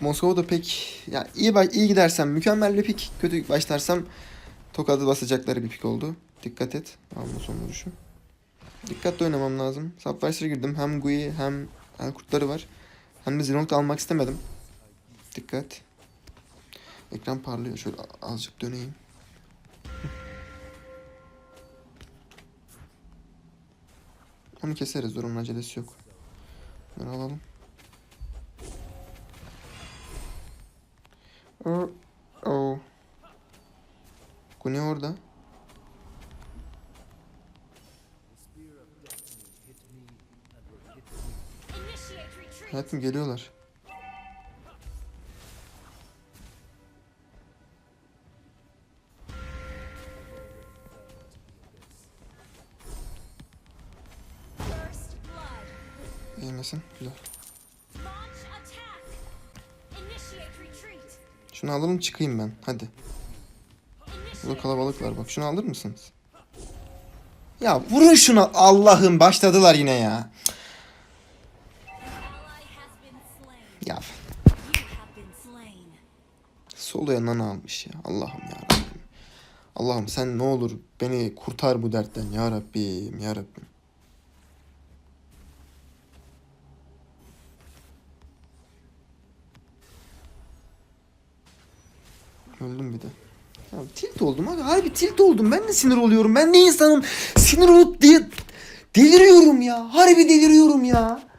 Moskova'da pek ya iyi ba- iyi gidersem mükemmel bir pik, kötü başlarsam tokadı basacakları bir pik oldu. Dikkat et. Alma son vuruşu. Dikkatli oynamam lazım. Subvisor'a girdim. Hem Gui hem el kurtları var. Hem de Zilong da almak istemedim. Dikkat. Ekran parlıyor. Şöyle azıcık döneyim. Onu keseriz. Durumun acelesi yok. Bunu alalım. Oh. Oh. Bu ne orada? Hayatım geliyorlar. Blood. Eğmesin. Güzel. Şunu alalım çıkayım ben. Hadi. Burada Initiate. kalabalık var bak. Şunu alır mısınız? Ya vurun şuna. Allah'ım başladılar yine ya. Ya solo nana almış ya. Allah'ım ya. Allah'ım sen ne olur beni kurtar bu dertten ya Rabbim ya Rabbim. Öldüm bir de. Ya tilt oldum abi. Harbi tilt oldum. Ben de sinir oluyorum. Ben de insanım. Sinir olup diye deliriyorum ya. Harbi deliriyorum ya.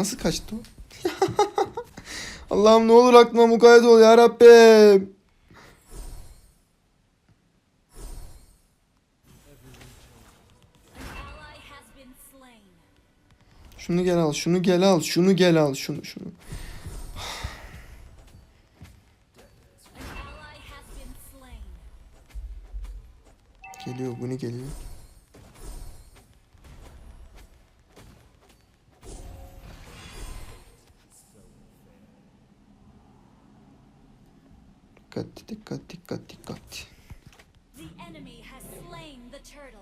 Nasıl kaçtı o? Allah'ım ne olur aklıma mukayyet ol ya Rabbim. Şunu gel al, şunu gel al, şunu gel al, şunu şunu. Has been slain. Geliyor, geliyor. Dikkat, dikkat, dikkat, dikkat. The enemy has slain the turtle.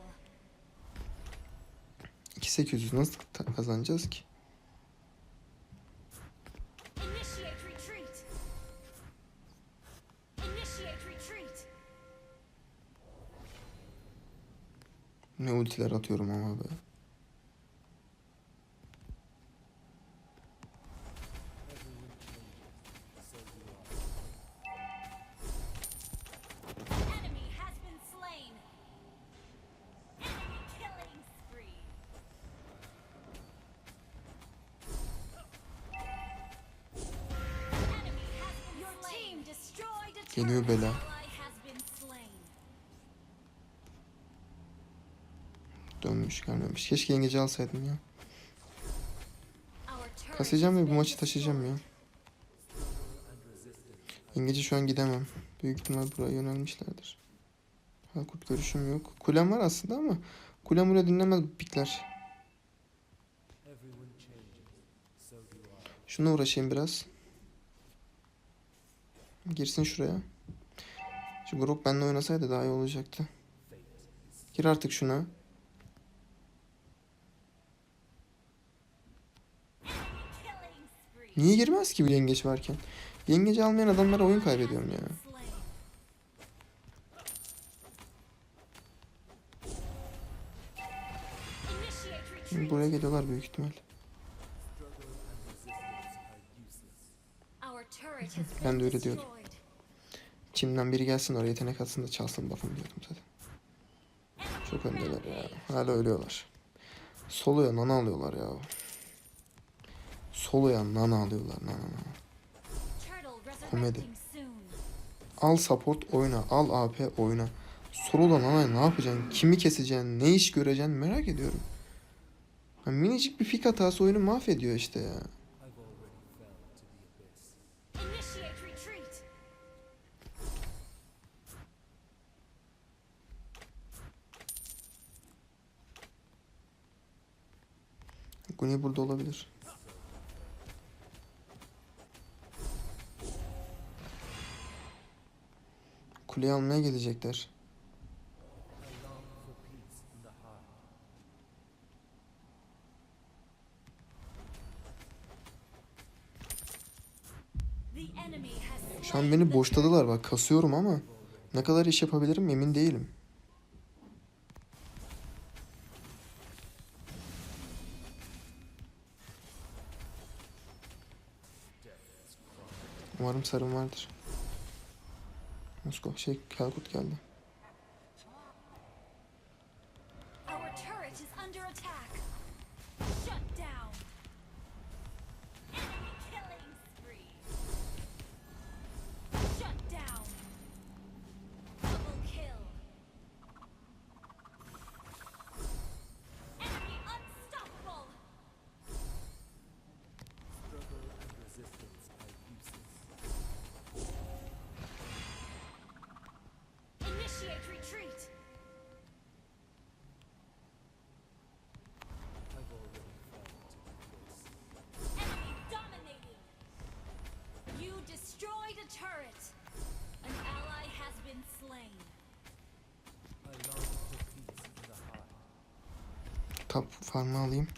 2800 nasıl kazanacağız ki? Ne ultiler atıyorum ama be. Keşke yengeci alsaydım ya. Has ve bu maçı taşıyacağım ya. Yengeci şu an gidemem. Büyük ihtimal buraya yönelmişlerdir. Halkurt görüşüm yok. Kulem var aslında ama kulem buraya dinlemez bu pikler. Şuna uğraşayım biraz. Girsin şuraya. Şu grup benimle oynasaydı daha iyi olacaktı. Gir artık şuna. Niye girmez ki bir yengeç varken? Yengeci almayan adamlara oyun kaybediyorum ya. Buraya geliyorlar büyük ihtimal. Ben de öyle diyordum. Çimden biri gelsin oraya yetenek atsın da çalsın buff'ını diyordum zaten. Çok öndeler ya. Hala ölüyorlar. Solo'ya nana alıyorlar ya. Solo'ya nana alıyorlar nana nana. Komedi. Al support oyna. Al AP oyna. Solo'da nana'ya ne yapacaksın? Kimi keseceksin? Ne iş göreceksin? Merak ediyorum. Ya minicik bir fik hatası oyunu mahvediyor işte ya. Guni burada olabilir. Kuleyi almaya gelecekler. Şu an beni boşladılar bak kasıyorum ama ne kadar iş yapabilirim emin değilim. Umarım sarım vardır. Moskova şey Kalkut geldi. Tap farmı alayım.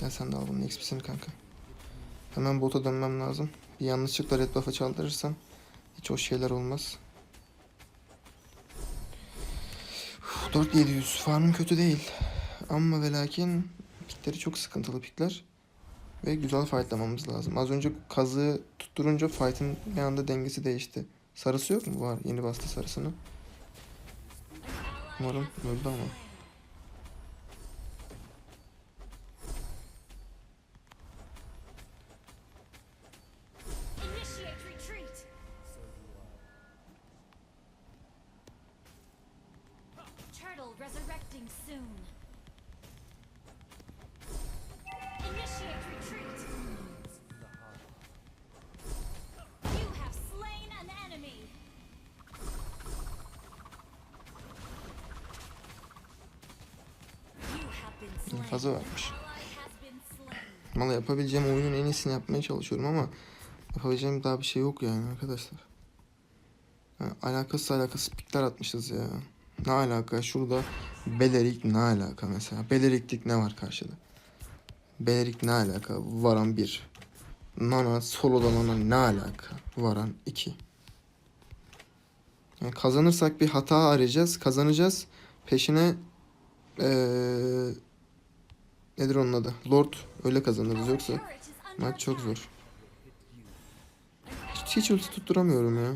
Gel sen de al bunun XP'sini kanka. Hemen bota dönmem lazım. Bir yanlışlıkla red buff'ı çaldırırsam hiç hoş şeyler olmaz. Uf, 4700 farmım kötü değil. Ama ve lakin pikleri çok sıkıntılı pikler. Ve güzel fightlamamız lazım. Az önce kazığı tutturunca fight'ın bir anda dengesi değişti. Sarısı yok mu? Var. Yeni bastı sarısını. Umarım öldü ama. Yapabileceğim oyunun en iyisini yapmaya çalışıyorum ama yapabileceğim daha bir şey yok yani arkadaşlar. Ha, alakasız alakasız pikler atmışız ya. Ne alaka? Şurada Belerik ne alaka mesela? Beleriklik ne var karşıda? Belerik ne alaka? Varan 1. Nana, soloda Nana ne alaka? Varan 2. Yani kazanırsak bir hata arayacağız. Kazanacağız. Peşine eee nedir onun adı? Lord öyle kazanırız yoksa maç çok zor. Hiç, hiç ulti tutturamıyorum ya.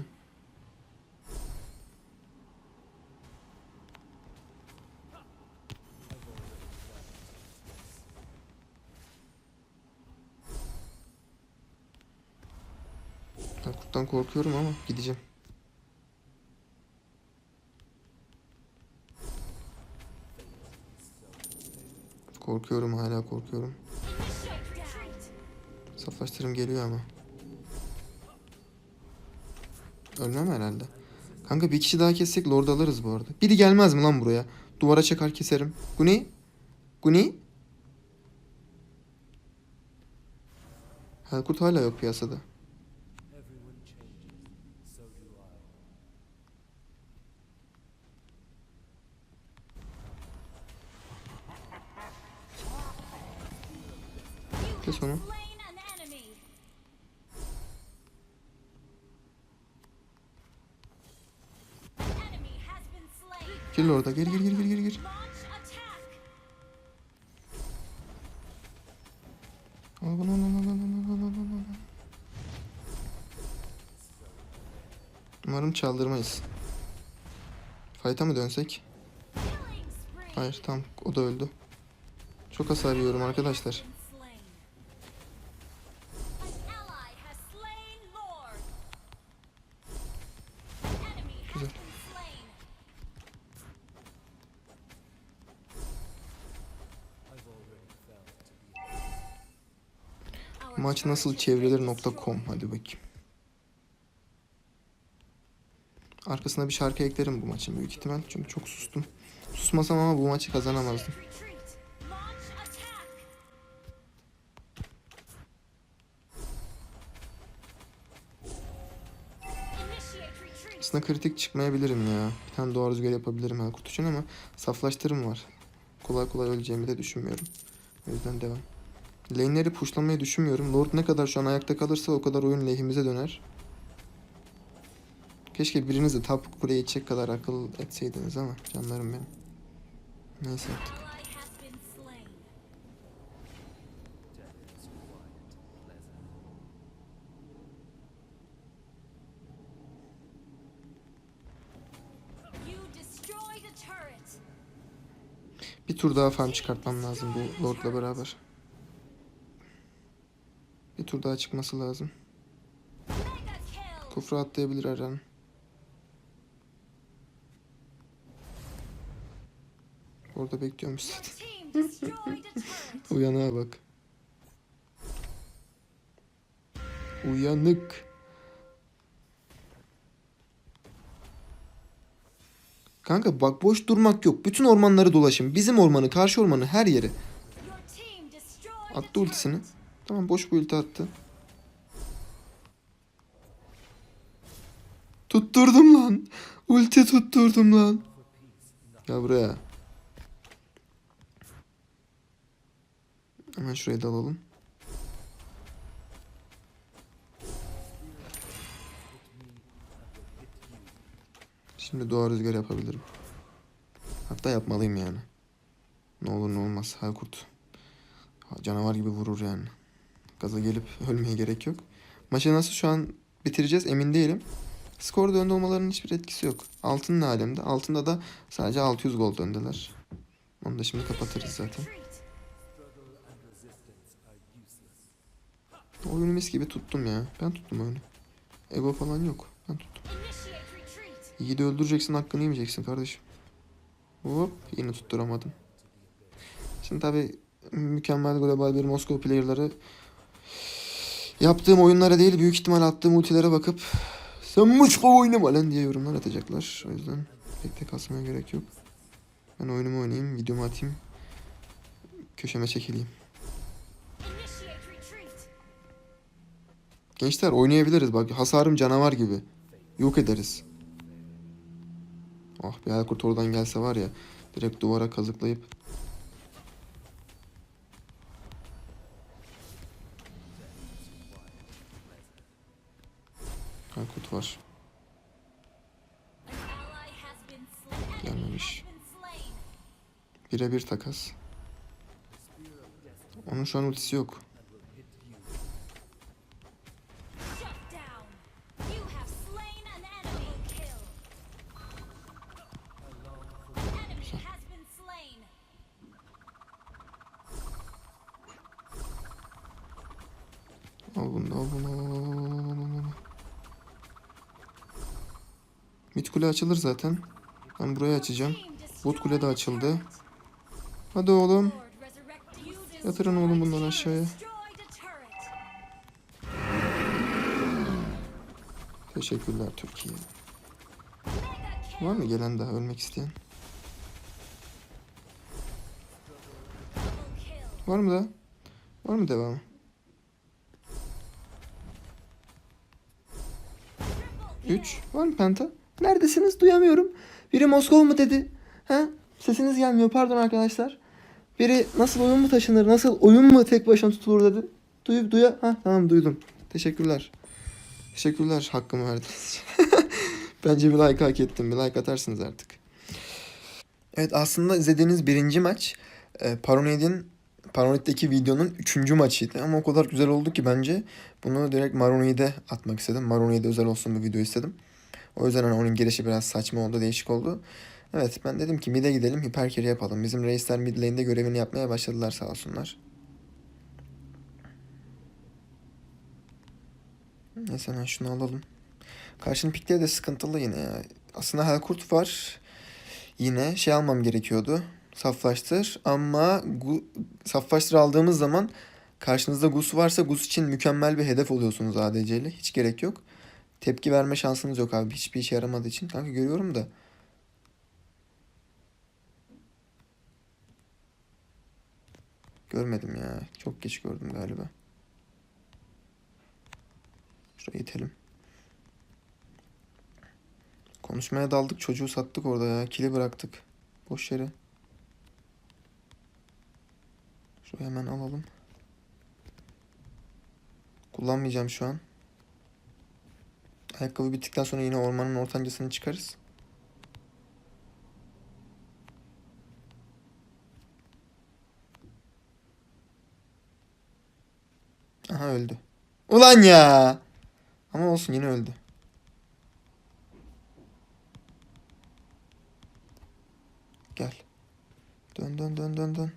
Kurttan korkuyorum ama gideceğim. Korkuyorum hala korkuyorum. Saflaştırım geliyor ama. Ölmem herhalde. Kanka bir kişi daha kessek Lord alırız bu arada. Biri gelmez mi lan buraya? Duvara çakar keserim. Guni? Guni? Helkurt hala yok piyasada. Umarım çaldırmayız. Fight'a mı dönsek? Hayır tam o da öldü. Çok hasar yiyorum arkadaşlar. Güzel. Maç nasıl çevrilir.com hadi bakayım. Arkasına bir şarkı eklerim bu maçın büyük ihtimal çünkü çok sustum. Susmasam ama bu maçı kazanamazdım. Aslında kritik çıkmayabilirim ya. Bir tane doğa rüzgarı yapabilirim Helkurt için ama saflaştırım var. Kolay kolay öleceğimi de düşünmüyorum. O yüzden devam. Lane'leri pushlamayı düşünmüyorum. Lord ne kadar şu an ayakta kalırsa o kadar oyun lehimize döner. Keşke biriniz de top kuleye içecek kadar akıl etseydiniz ama canlarım benim. Neyse artık. Bir tur daha farm çıkartmam lazım bu Lord'la beraber. Bir tur daha çıkması lazım. Kufra atlayabilir her. Orada bekliyormuş zaten. Uyanığa bak. Uyanık. Kanka bak boş durmak yok. Bütün ormanları dolaşın. Bizim ormanı, karşı ormanı, her yeri. Attı ultisini. Tamam boş bir ulti attı. Tutturdum lan. Ulti tutturdum lan. Gel buraya. Hemen şurayı da alalım. Şimdi doğa rüzgarı yapabilirim. Hatta yapmalıyım yani. Ne olur ne olmaz. Helkurt. Canavar gibi vurur yani. Gaza gelip ölmeye gerek yok. Maçı nasıl şu an bitireceğiz emin değilim. Skor önde olmalarının hiçbir etkisi yok. Altın ne alemde? Altında da sadece 600 gol öndeler. Onu da şimdi kapatırız zaten. Oyunu mis gibi tuttum ya. Ben tuttum oyunu. Ego falan yok. Ben tuttum. İyi de öldüreceksin hakkını yemeyeceksin kardeşim. Hop yine tutturamadım. Şimdi tabi mükemmel global bir Moskova player'ları yaptığım oyunlara değil büyük ihtimal attığım ultilere bakıp sen Moskova oynama lan diye yorumlar atacaklar. O yüzden pek de kasmaya gerek yok. Ben oyunumu oynayayım, videomu atayım. Köşeme çekileyim. Gençler oynayabiliriz bak hasarım canavar gibi. Yok ederiz. Ah bir Aykurt oradan gelse var ya direkt duvara kazıklayıp Aykurt var. Gelmemiş. Birebir takas. Onun şu an ultisi yok. Bunu da, kule açılır zaten. Ben burayı açacağım. Bot kule de açıldı. Hadi oğlum. Yatırın oğlum bunları aşağıya. Teşekkürler Türkiye. Var mı gelen daha ölmek isteyen? Var mı daha? Var mı devamı? 3. Var mı penta? Neredesiniz? Duyamıyorum. Biri Moskova mu dedi? Ha? Sesiniz gelmiyor. Pardon arkadaşlar. Biri nasıl oyun mu taşınır? Nasıl oyun mu tek başına tutulur dedi. Duyup duya. Ha tamam duydum. Teşekkürler. Teşekkürler hakkımı verdiniz. Bence bir like hak ettim. Bir like atarsınız artık. Evet aslında izlediğiniz birinci maç e, Paranoid'in Paranoid'deki videonun üçüncü maçıydı. Ama o kadar güzel oldu ki bence bunu direkt Maroni'de atmak istedim. Maroni'de özel olsun bir video istedim. O yüzden hani onun girişi biraz saçma oldu, değişik oldu. Evet ben dedim ki mid'e gidelim, hipercarry yapalım. Bizim reisler mid lane'de görevini yapmaya başladılar sağ olsunlar. Neyse hemen şunu alalım. Karşının pikleri de sıkıntılı yine ya. Aslında Helkurt var. Yine şey almam gerekiyordu. Saflaştır. Ama gu, saflaştır aldığımız zaman karşınızda Gus varsa Gus için mükemmel bir hedef oluyorsunuz ADC'li. Hiç gerek yok. Tepki verme şansınız yok abi. Hiçbir işe yaramadığı için. Kanka görüyorum da. Görmedim ya. Çok geç gördüm galiba. Şuraya itelim. Konuşmaya daldık. Çocuğu sattık orada ya. Kili bıraktık. Boş yere. Şurayı hemen alalım. Kullanmayacağım şu an. Ayakkabı bittikten sonra yine ormanın ortancasını çıkarız. Aha öldü. Ulan ya. Ama olsun yine öldü. Gel. Dön dön dön dön dön.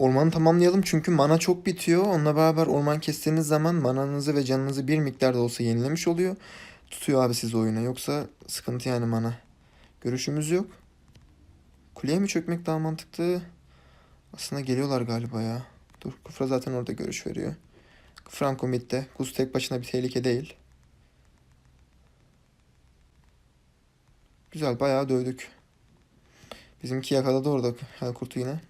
Ormanı tamamlayalım çünkü mana çok bitiyor. Onunla beraber orman kestiğiniz zaman mananızı ve canınızı bir miktar da olsa yenilemiş oluyor. Tutuyor abi sizi oyuna. Yoksa sıkıntı yani mana. Görüşümüz yok. Kuleye mi çökmek daha mantıklı? Aslında geliyorlar galiba ya. Dur Kufra zaten orada görüş veriyor. Franco midde. Kuz tek başına bir tehlike değil. Güzel bayağı dövdük. Bizimki yakaladı orada Helkurt'u yine.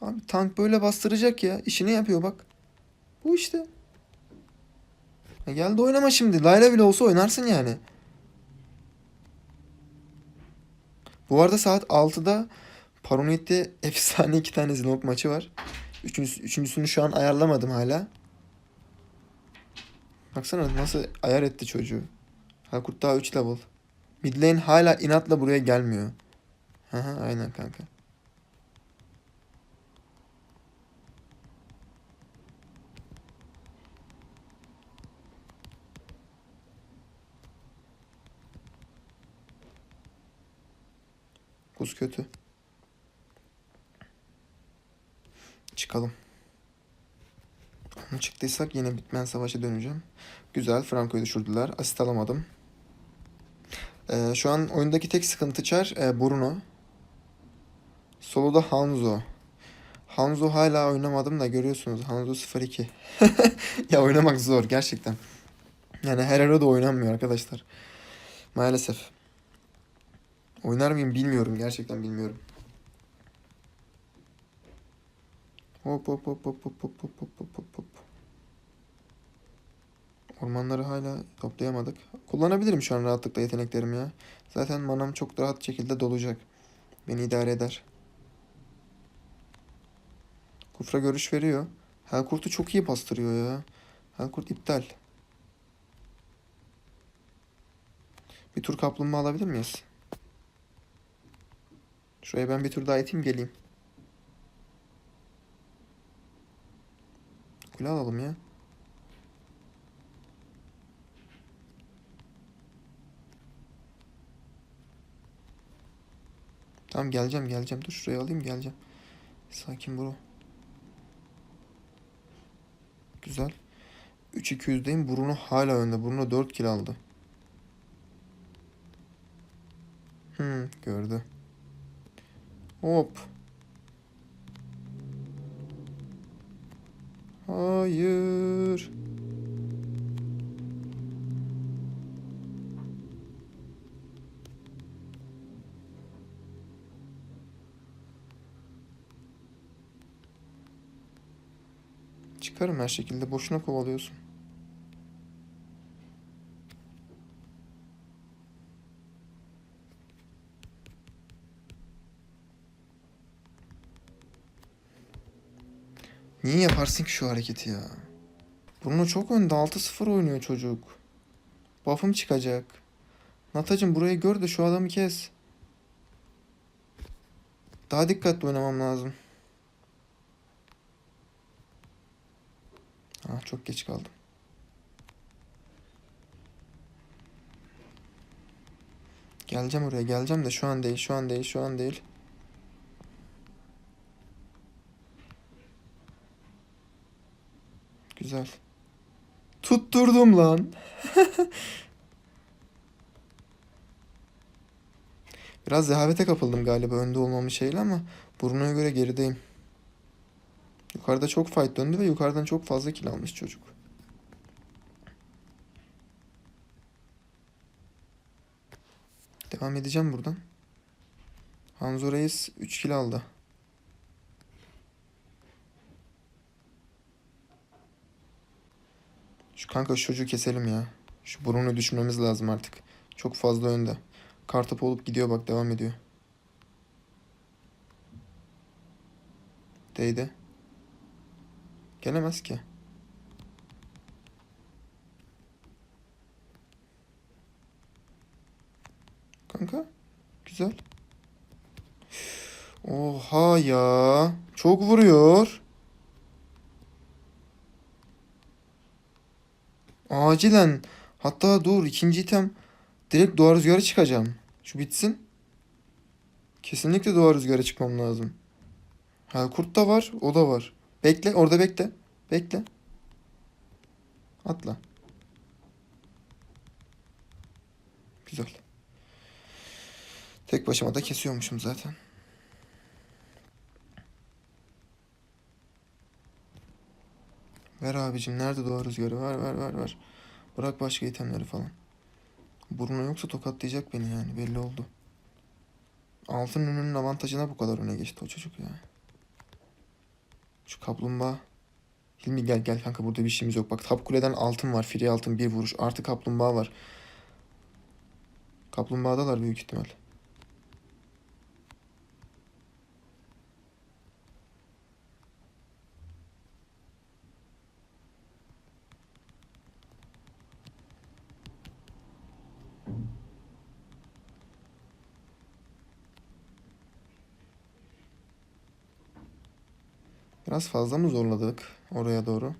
Abi tank böyle bastıracak ya. İşini yapıyor bak. Bu işte. Ya gel de oynama şimdi. Layla bile olsa oynarsın yani. Bu arada saat 6'da Paranoid'de efsane iki tane Zinok maçı var. Üçüncüsü, üçüncüsünü şu an ayarlamadım hala. Baksana nasıl ayar etti çocuğu. Halkurt daha 3 level. Mid lane hala inatla buraya gelmiyor. Aha, aynen kanka. Kuz kötü. Çıkalım. Çıktıysak yine bitmen savaşa döneceğim. Güzel. Franco'yu düşürdüler. Asist alamadım. Ee, şu an oyundaki tek sıkıntı çar e, Bruno. Solo'da Hanzo. Hanzo hala oynamadım da görüyorsunuz. Hanzo 0-2. ya oynamak zor gerçekten. Yani her ara da oynanmıyor arkadaşlar. Maalesef. Oynar mıyım bilmiyorum. Gerçekten bilmiyorum. Hop hop hop hop hop hop hop hop hop hop. Ormanları hala toplayamadık. Kullanabilirim şu an rahatlıkla yeteneklerimi ya. Zaten manam çok rahat şekilde dolacak. Beni idare eder. Kufra görüş veriyor. Helkurt'u çok iyi bastırıyor ya. Helkurt iptal. Bir tur kaplumbağa alabilir miyiz? Şuraya ben bir tur daha iteyim geleyim. Kule alalım ya. Tamam geleceğim geleceğim. Dur şuraya alayım geleceğim. Sakin bro. Güzel. 3-200'deyim. Bruno hala önde. Bruno 4 kill aldı. Hmm, gördü. Hop. Hayır. Çıkarım her şekilde. Boşuna kovalıyorsun. Niye yaparsın ki şu hareketi ya? Bruno çok önde. 6-0 oynuyor çocuk. Buff'ım çıkacak. Natacım burayı gör de şu adamı kes. Daha dikkatli oynamam lazım. Ah çok geç kaldım. Geleceğim oraya geleceğim de şu an değil şu an değil şu an değil. Güzel. Tutturdum lan. Biraz zehavete kapıldım galiba önde olmamın şeyle ama Bruno'ya göre gerideyim. Yukarıda çok fight döndü ve yukarıdan çok fazla kill almış çocuk. Devam edeceğim buradan. Hanzo Reis 3 kill aldı. Şu kanka şu çocuğu keselim ya. Şu burunu düşürmemiz lazım artık. Çok fazla önde. Kartopu olup gidiyor bak devam ediyor. Değdi. Gelemez ki. Kanka. Güzel. Oha ya. Çok vuruyor. Acilen. Hatta dur ikinci item. Direkt doğa rüzgarı çıkacağım. Şu bitsin. Kesinlikle doğa rüzgarı çıkmam lazım. Ha kurt da var. O da var. Bekle. Orada bekle. Bekle. Atla. Güzel. Tek başıma da kesiyormuşum zaten. Ver abicim nerede doğa rüzgarı? Ver ver ver ver. Bırak başka itemleri falan. Burnu yoksa tokatlayacak beni yani belli oldu. Altın ürünün avantajına bu kadar öne geçti o çocuk ya. Şu kaplumbağa. Hilmi gel gel kanka burada bir işimiz yok. Bak tap kuleden altın var. Free altın bir vuruş. Artı kaplumbağa var. Kaplumbağadalar büyük ihtimal. Biraz fazla mı zorladık oraya doğru?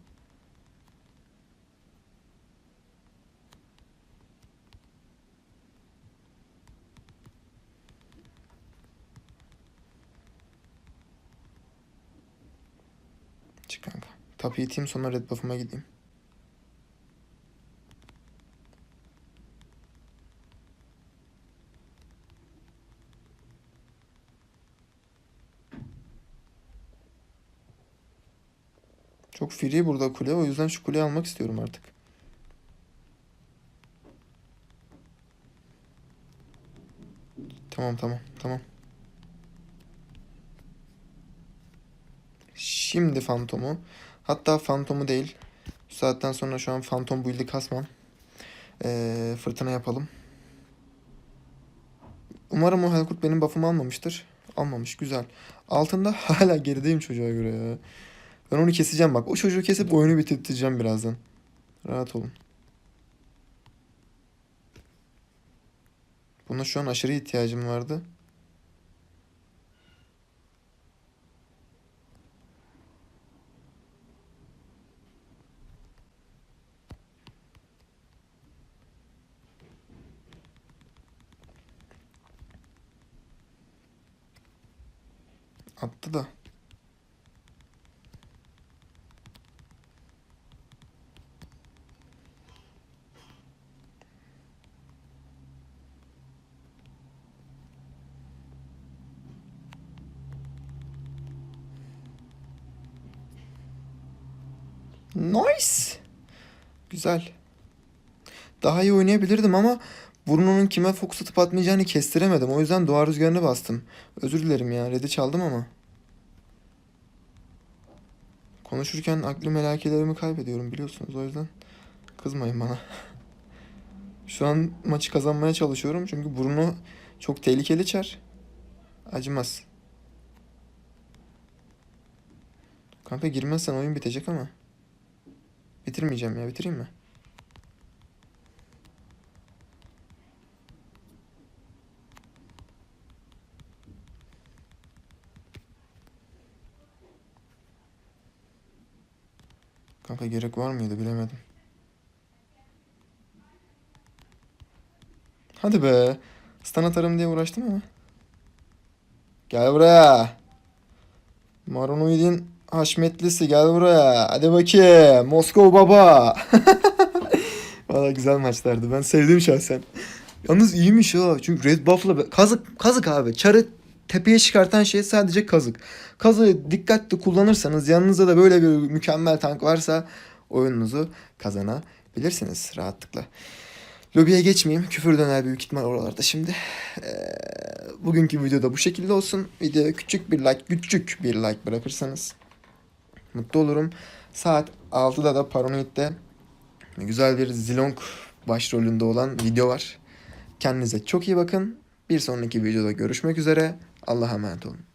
Çık kanka. Tapu iteyim sonra red buff'ıma gideyim. Çok free burada kule. O yüzden şu kuleyi almak istiyorum artık. Tamam tamam tamam. Şimdi fantomu. Hatta fantomu değil. Bu saatten sonra şu an fantom build'i kasmam. Ee, fırtına yapalım. Umarım o Helkurt benim buff'ımı almamıştır. Almamış güzel. Altında hala gerideyim çocuğa göre ya. Ben onu keseceğim bak. O çocuğu kesip oyunu bitirteceğim birazdan. Rahat olun. Buna şu an aşırı ihtiyacım vardı. Attı da. Nice. Güzel. Daha iyi oynayabilirdim ama burnunun kime fokus atıp atmayacağını kestiremedim. O yüzden doğa rüzgarını bastım. Özür dilerim ya. Red'i çaldım ama. Konuşurken aklı melakelerimi kaybediyorum biliyorsunuz. O yüzden kızmayın bana. Şu an maçı kazanmaya çalışıyorum. Çünkü Bruno çok tehlikeli çar. Acımaz. Kanka girmezsen oyun bitecek ama. Bitirmeyeceğim ya. Bitireyim mi? Kanka gerek var mıydı bilemedim. Hadi be. Stun atarım diye uğraştım ama. Gel buraya. Maronoid'in Haşmetlisi gel buraya. Hadi bakayım. Moskova baba. Valla güzel maçlardı. Ben sevdim şahsen. Yalnız iyiymiş ha. Çünkü Red Buff'la kazık kazık abi. Çarı tepeye çıkartan şey sadece kazık. Kazığı dikkatli kullanırsanız yanınızda da böyle bir mükemmel tank varsa oyununuzu kazanabilirsiniz rahatlıkla. Lobiye geçmeyeyim. Küfür döner büyük ihtimal oralarda şimdi. Ee, bugünkü videoda bu şekilde olsun. Videoya küçük bir like, küçük bir like bırakırsanız mutlu olurum. Saat 6'da da Paranoid'de güzel bir Zilong başrolünde olan video var. Kendinize çok iyi bakın. Bir sonraki videoda görüşmek üzere. Allah'a emanet olun.